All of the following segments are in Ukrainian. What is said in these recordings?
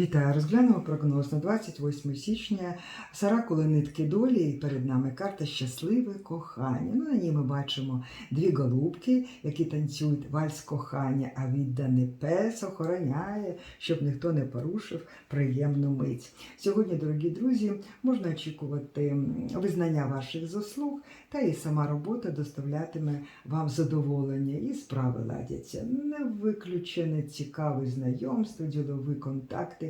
Вітаю, розглянемо прогноз на 28 січня. Саракули нитки долі, і перед нами карта щасливе кохання. Ну, на ній ми бачимо дві голубки, які танцюють вальс кохання, а відданий пес охороняє, щоб ніхто не порушив приємну мить. Сьогодні, дорогі друзі, можна очікувати визнання ваших заслуг, та і сама робота доставлятиме вам задоволення, і справи ладяться. Не виключене цікаве знайомство, ділові контакти.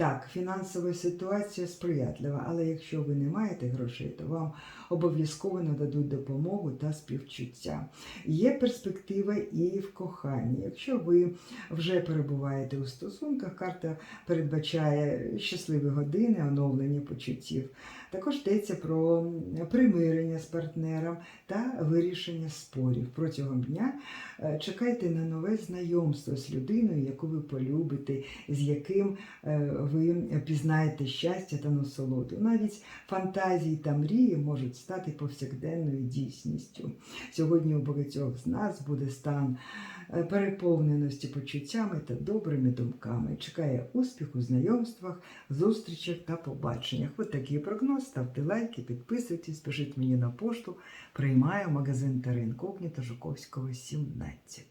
Так, фінансова ситуація сприятлива, але якщо ви не маєте грошей, то вам обов'язково нададуть допомогу та співчуття. Є перспектива і в коханні. Якщо ви вже перебуваєте у стосунках, карта передбачає щасливі години, оновлення почуттів. Також йдеться про примирення з партнером та вирішення спорів. Протягом дня е, чекайте на нове знайомство з людиною, яку ви полюбите, з яким е, ви пізнаєте щастя та насолоду. Навіть фантазії та мрії можуть стати повсякденною дійсністю. Сьогодні у багатьох з нас буде стан е, переповненості почуттями та добрими думками. Чекає успіх у знайомствах, зустрічах та побаченнях. Ось такий прогноз. Ставте лайки, підписуйтесь, пишіть мені на пошту. Приймаю магазин Терен Когніта Жуковського 17.